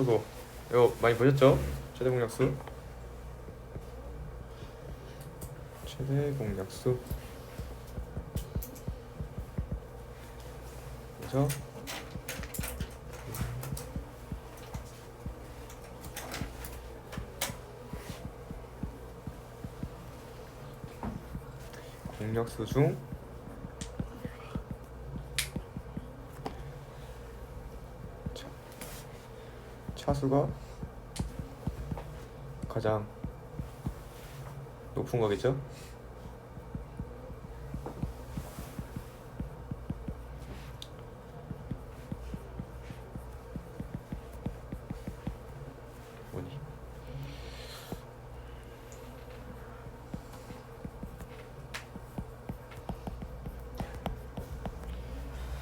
그리고 이거 많이 보셨죠? 최대 공약수 최대 공약수 그래서 공약수 중 차수가 가장 높은 거겠죠?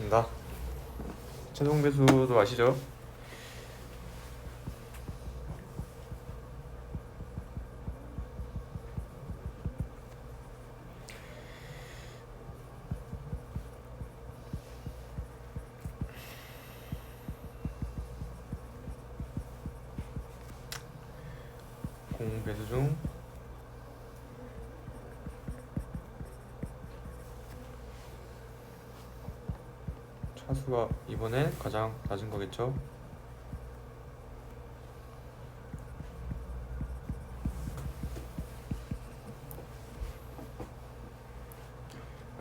나 최종 배수도 아시죠? 공 배수 중 차수가 이번에 가장 낮은 거겠죠?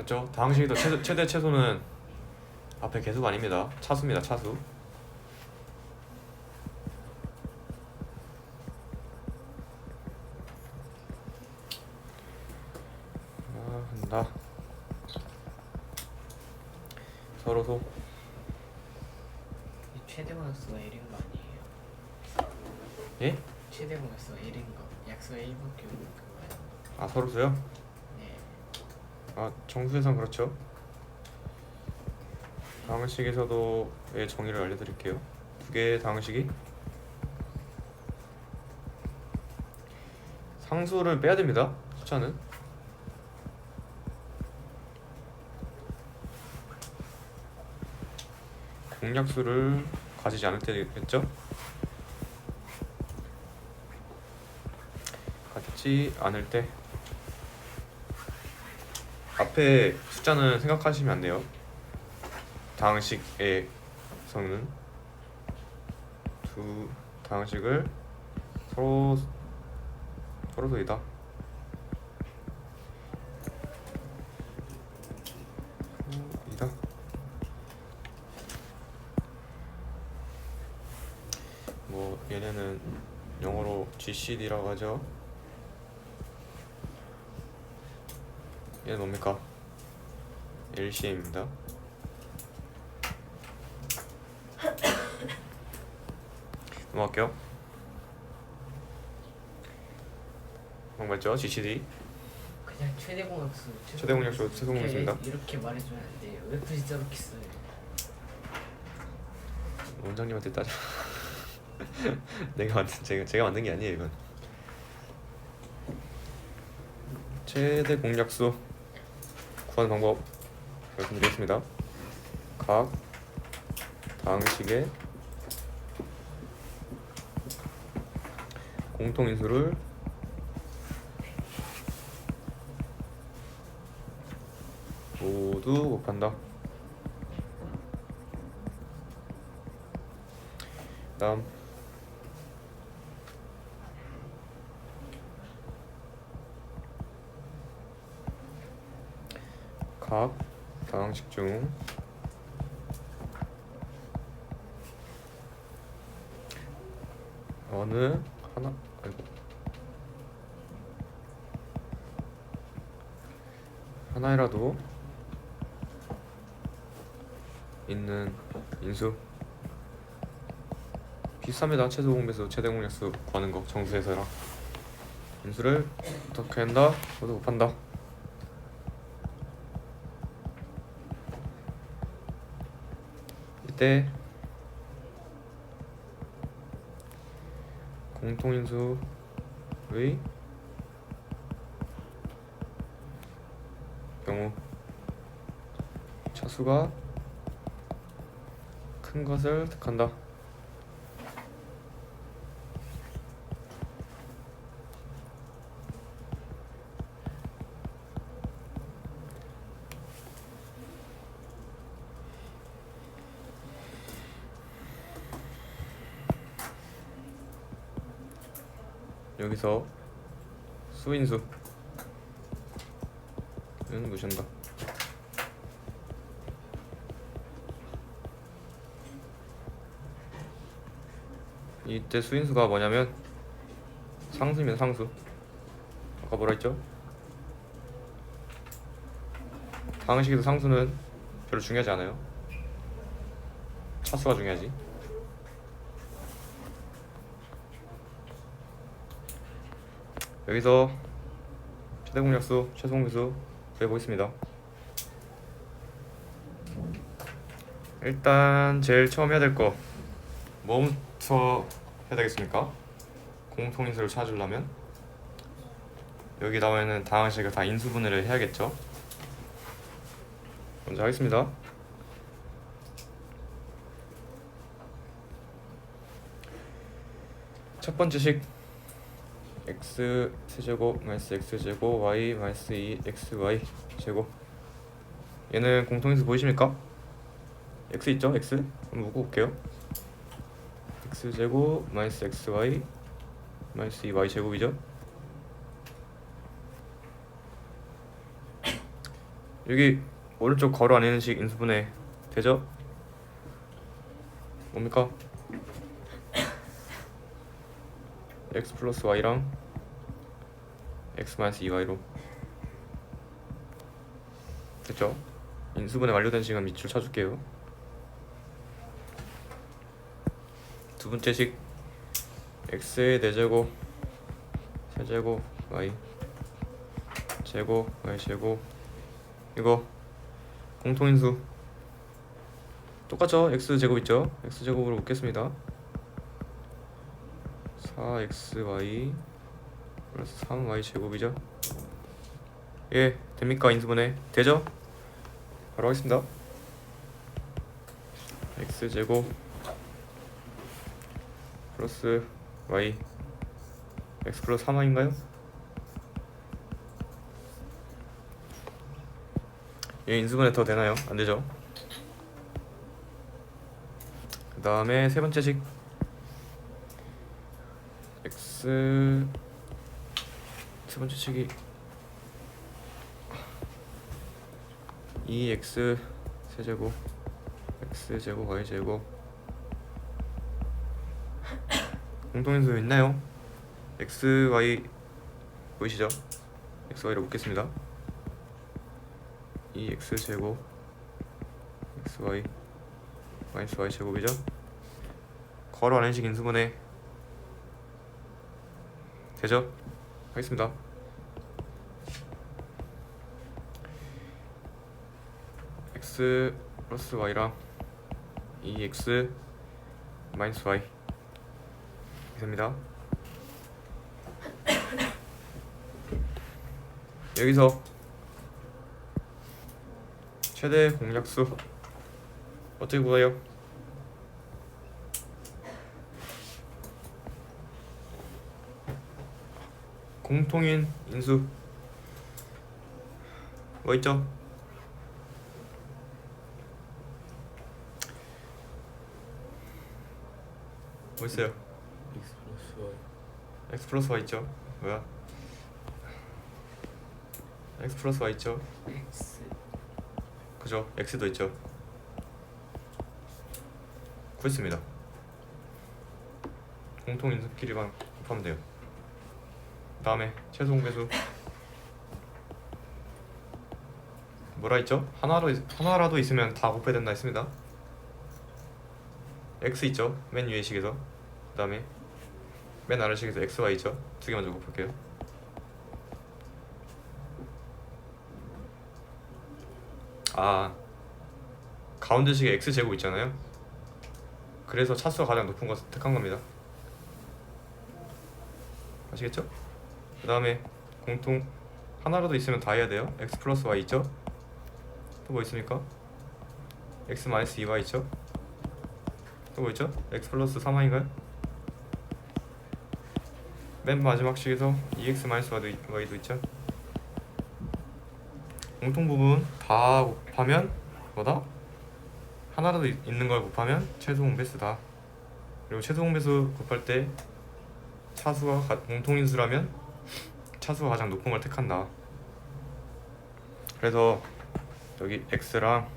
맞죠? 다항식이 더 최대, 최소는 앞에 개수가 아닙니다. 차수입니다. 차수. 아, 한다. 이 최대 공약수가 1인 거 아니에요? 예? 최대 공약수가 1인 거 약수가 1밖에 없는 그거예요 아 서로소요? 네 아 정수에선 그렇죠. 다항식에서도 의 정의를 알려드릴게요. 두 개의 다항식이 상수를 빼야 됩니다. 숫자는 공약수를 가지지 않을 때겠죠? 가지지 않을 때 앞에 숫자는 생각하시면 안 돼요. 다항식에서는 두 다항식을 서로 서로 소이다. 이다. 영어로 GCD라고 하죠. 얘는 뭡니까? LCM입니다. 넘어갈게요. 방 맞죠? GCD 그냥 최대 공약수 최대 공약수, 최대 공약수입니다. 이렇게, 이렇게 말해주면 안 돼요 왜 굳이 저렇게 써요 원장님한테 따져. 내가 만든 제가 제가 만든 게 아니에요 이건. 최대 공약수 구하는 방법 말씀드리겠습니다. 각 다항식의 공통인수를 모두 곱한다. 다음 각 다항식 중 어느 하나 아이고 하나라도 있는 인수 비슷합니다. 최소 공배수, 최대 공약수 구하는 거 정수에서랑 인수를 어떻게 한다? 모두 곱한다. 때 공통인수의 경우 차수가 큰 것을 택한다. 여기서 수인수. 는 무시한다 이때 수인수가 뭐냐면 상수입니다 상수. 아까 뭐라 했죠? 방식에서 상수는 별로 중요하지 않아요. 차수가 중요하지 여기서 최대 공약수 최소 공수 구해보겠습니다. 일단 제일 처음 해야 될거 뭐부터 해야 되겠습니까? 공통인수를 찾으려면? 여기 나와 있는 다항식을 다 인수분해를 해야겠죠? 먼저 하겠습니다. 첫 번째 식 x 세제곱 마이너스 x 제곱 y 마이너스 2 xy 제곱 얘는 공통인수 보이십니까? x 있죠? x 한번 묶어 볼게요 x 제곱 마이너스 xy 마이너스 2y 제곱이죠? 여기 오른쪽 괄호 안에 있는 식 인수분해 되죠? 뭡니까? X 플러스 y랑 x 마이너스 2y로. 됐죠? 인수분해 완료된 시간 밑줄 쳐줄게요. 두 번째 식. X의 4제곱 세제곱 y. 제곱 y 제곱. 이거 공통인수. 똑같죠? x 제곱 있죠? x 제곱으로 묶겠습니다 4xy 플러스 3y 제곱이죠 예 됩니까 인수분해 되죠? 바로 하겠습니다 x 제곱 플러스 y x 플러스 3y인가요? 예 인수분해 더 되나요? 안 되죠? 그 다음에 세 번째 식 x 세 번째 식이 2x 세제곱 x 제곱 y 제곱 공통인수 있나요? x y 보이시죠? x y로 묶겠습니다. 2x 제곱 x y 마이너스 y 제곱이죠? 괄호 안에 식 인수분해 되죠? 하겠습니다. 플러스 y랑 2x 마이너스 y 됩니다. 여기서 최대 공약수 어떻게 구해요? 공통인 인수 뭐 있죠? 뭐 있어요? x 플러스 y x 플러스 y 있죠? 뭐야? x 플러스 y 있죠? x 그죠? x도 있죠. 구했습니다. 공통 인수끼리만 곱하면 돼요. 다음에 최소 공 배수 뭐라 했죠? 하나로 하나라도 있으면 다 곱해야 된다 했습니다. x 있죠? 맨 위에 식에서 그 다음에 맨 아래 식에서 x, y 있죠? 두 개 먼저 곱할게요. 아 가운데 식에 x 제곱 있잖아요. 그래서 차수가 가장 높은 것을 택한 겁니다. 아시겠죠? 그 다음에 공통 하나라도 있으면 다 해야 돼요. x 플러스 y 있죠? 또 뭐 있습니까? x 마이너스 2y 있죠? 또 뭐 있죠? x 플러스 3y인가요? 맨 마지막 식에서 2x 마이너스 y도 있죠? 공통 부분 다 곱하면 뭐다? 하나라도 있- 있는 걸 곱하면 최소 공배수다. 그리고 최소 공배수 곱할 때 차수가 가- 공통인수라면 차수가 가장 높은 걸 택한다. 그래서 여기 x랑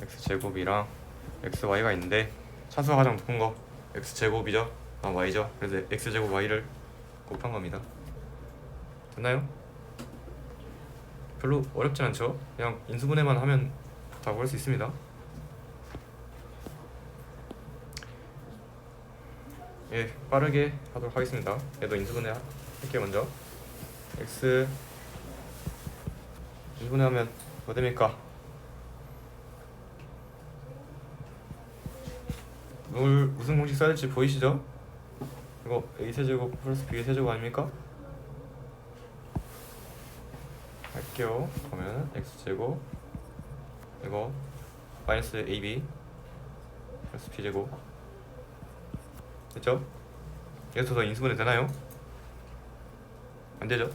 x 제곱이랑 x y가 있는데 차수가 가장 높은 거 x 제곱이죠. 아 y죠. 그래서 x 제곱 y를 곱한 겁니다. 됐나요? 별로 어렵진 않죠. 그냥 인수분해만 하면 다 구할 수 있습니다. 예, 빠르게 하도록 하겠습니다. 얘도 인수분해 하- 할게요 먼저. X 인수분해하면 뭐 됩니까? 뭘 무슨 공식 써야 될지 보이시죠? 이거 a 세제곱 플러스 b 세제곱 아닙니까? 할게요. 그러면 x 제곱 이거 마이너스 ab 플러스 b 제곱 됐죠? 여기서 더 인수분해 되나요? 안 되죠?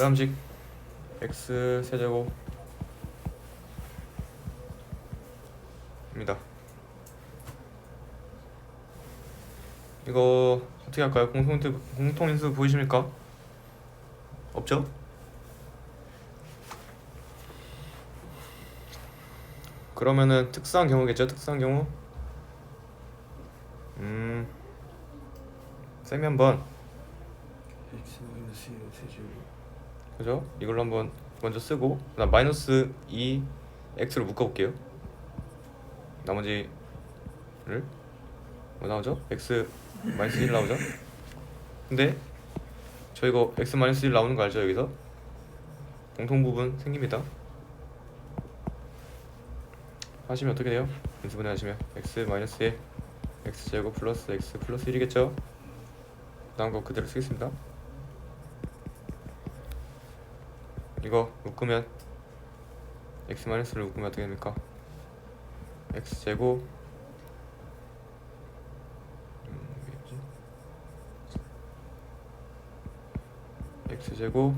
다음식 x 세제곱 입니다. 이거 어떻게 할까요? 공통인수 공통인수 보이십니까? 없죠? 그러면은 특수한 경우겠죠? 특수한 경우. 음. 쌤이 한번 x 마이너스 1 세제곱 그죠? 이걸로 한번 먼저 쓰고 그다음 마이너스 2 x로 묶어 볼게요. 나머지를 뭐 나오죠? x 마이너스 1 나오죠? 근데 저 이거 x 마이너스 1 나오는 거 알죠? 여기서 공통 부분 생깁니다. 하시면 어떻게 돼요? 인수분해 하시면 x 마이너스 1 x 제곱 플러스 x 플러스 1이겠죠? 나온 거 그대로 쓰겠습니다. 이거 묶으면 x 마이너스를 묶으면 어떻게 됩니까? x 제곱 x 제곱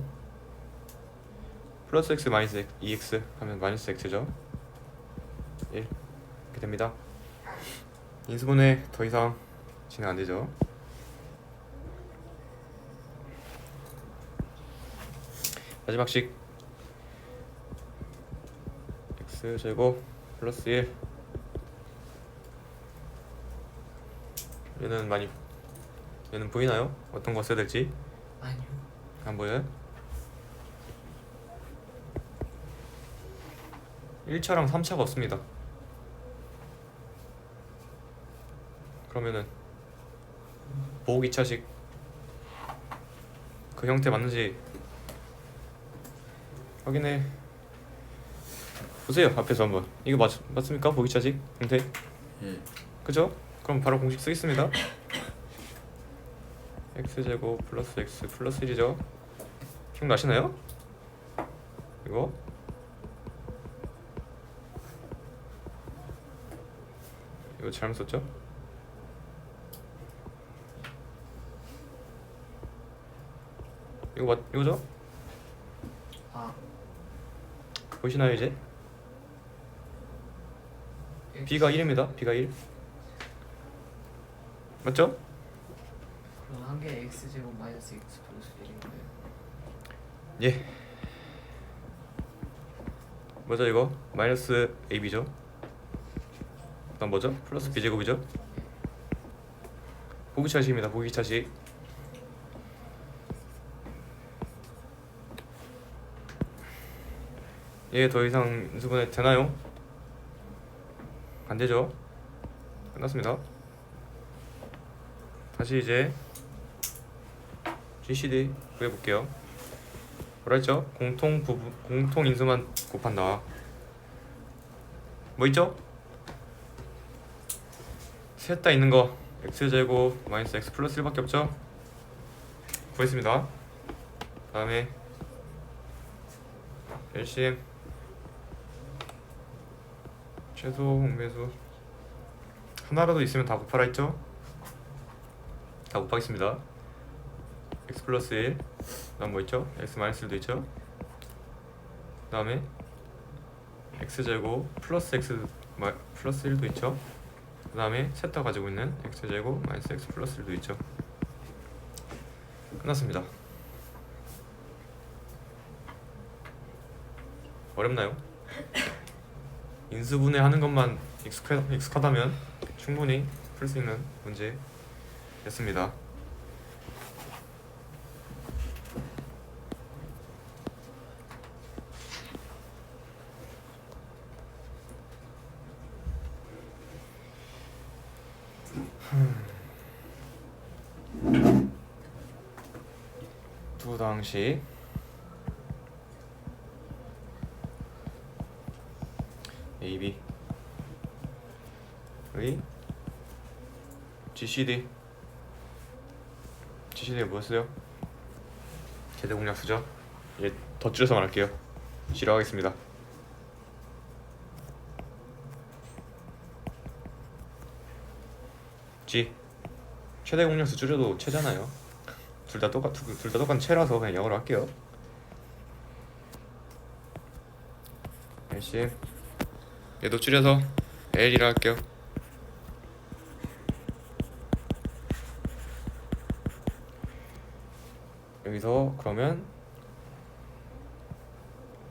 플러스 x 마이너스 2x 하면 마이너스 x죠. 1 이렇게 됩니다. 인수분해 더 이상 진행 안 되죠 마지막식 x 제곱 플러스 1 얘는 많이 얘는 보이나요? 어떤 거 써야 될지 아니요. 안 보여요? 1차랑 3차가 없습니다 그러면은 보호 2차식 그 형태 맞는지 확인해 보세요 앞에서 한번 이거 맞, 맞습니까? 보기 차식 형태 예 그죠? 그럼 바로 공식 쓰겠습니다 x제곱 플러스 x 플러스 1이죠 기억나시나요? 이거 이거 잘못 썼죠? 이거 맞 이거죠? 아. 보시나요 이제? b가 1입니다 b가 1 맞죠? 그럼 한 개 x 제곱 마이너스 x 플러스 1인데. 예. 뭐죠 이거? 마이너스 ab죠. 그다음 뭐죠? 플러스 b 제곱이죠. 보기 차식입니다. 보기 차식. 예, 더 이상 인수분해 되나요? 안 되죠. 끝났습니다. 다시 이제 GCD 구해볼게요. 뭐라 했죠? 공통 부분 공통 인수만 곱한다. 뭐 있죠? 셋 다 있는 거 x 제곱 마이너스 x 플러스 1밖에 없죠? 구했습니다. 다음에 LCM 최소 공배수 하나라도 있으면 다 곱하라 했죠? 다 곱하겠습니다. x 플러스 1 그다음 뭐 있죠? x 마이너스 1도 있죠? 그 다음에 x 제곱 플러스 x 마, 플러스 1도 있죠. 그 다음에 셋 다 가지고 있는 x 제곱 마이너스 x 플러스 1도 있죠. 끝났습니다. 어렵나요? 인수분해 하는 것만 익숙해, 익숙하다면 충분히 풀 수 있는 문제였습니다. 두 당시 A, B 의 GCD GCD가 뭐였어요? 제대 공략 수죠? 예, 더 줄여서 말할게요. 싫어하겠습니다. G. 최대 공략수 줄여도 최잖아요. 둘 다 똑같 둘다 똑같은 채라서 그냥 영어로 할게요. 열심 얘도 줄여서 L이라 할게요 여기서 그러면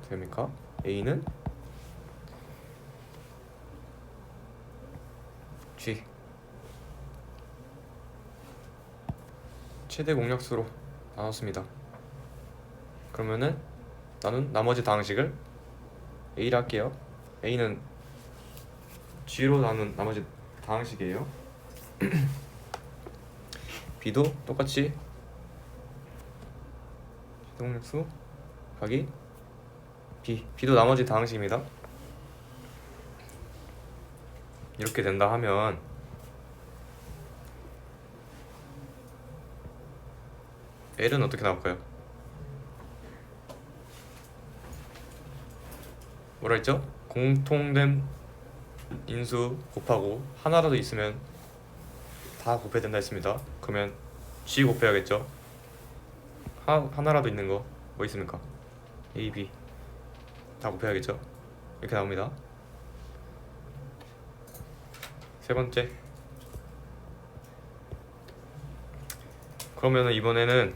됩니까? A는 G 최대 공약수로 나눴습니다. 그러면은 나는 나머지 다항식을 A를 할게요. A는 G로 나눈 나머지 다항식이에요. B도 똑같이 공약수 각이 B B도 나머지 다항식입니다. 이렇게 된다 하면 L은 어떻게 나올까요? 뭐라 했죠? 공통된 인수 곱하고 하나라도 있으면 다 곱해야 된다 했습니다. 그러면 G 곱해야겠죠? 하, 하나라도 있는 거 뭐 있습니까? A, B 다 곱해야겠죠? 이렇게 나옵니다. 세 번째 그러면은 이번에는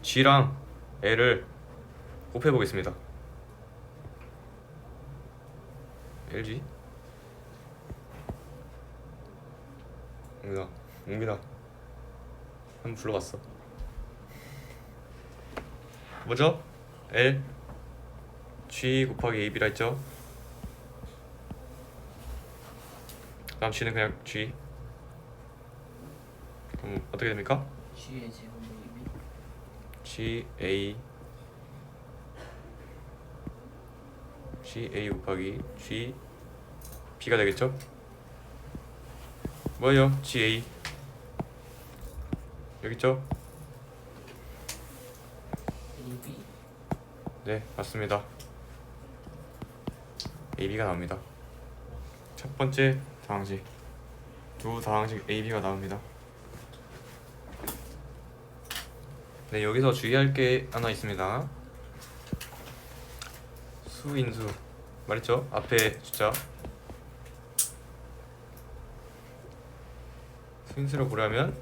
G랑 L을 곱해 보겠습니다. LG 웅빈아 웅빈아 한번 불러봤어. 뭐죠? L G 곱하기 AB라 했죠? 다음 G는 그냥 G 그럼 어떻게 됩니까? G의 제곱 AB G A G A 곱하기 G B가 되겠죠? 뭐예요? G A 여기 있죠? AB 네 맞습니다. A B가 나옵니다. 첫 번째 다항식 두 다항식 A B가 나옵니다. 네 여기서 주의할 게 하나 있습니다. 수인수 말했죠? 앞에 숫자 수인수를 고려하면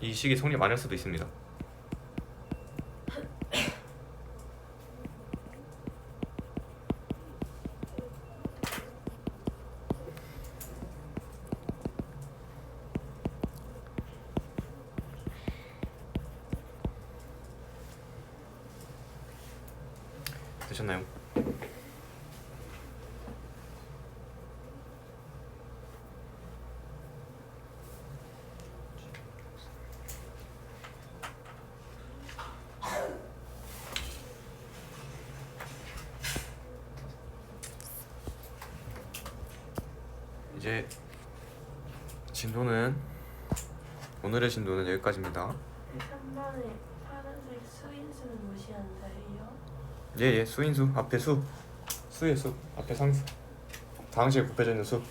이, 식이 성립 안 할 수도 있습니다. 이제 진도는 오늘의 진도는 여기까지입니다. 3번에 파란색 수인수는 무시한다예요. 예예 수인수 앞에 수 수의 수 앞에 상수 다항식에 곱해져 있는 수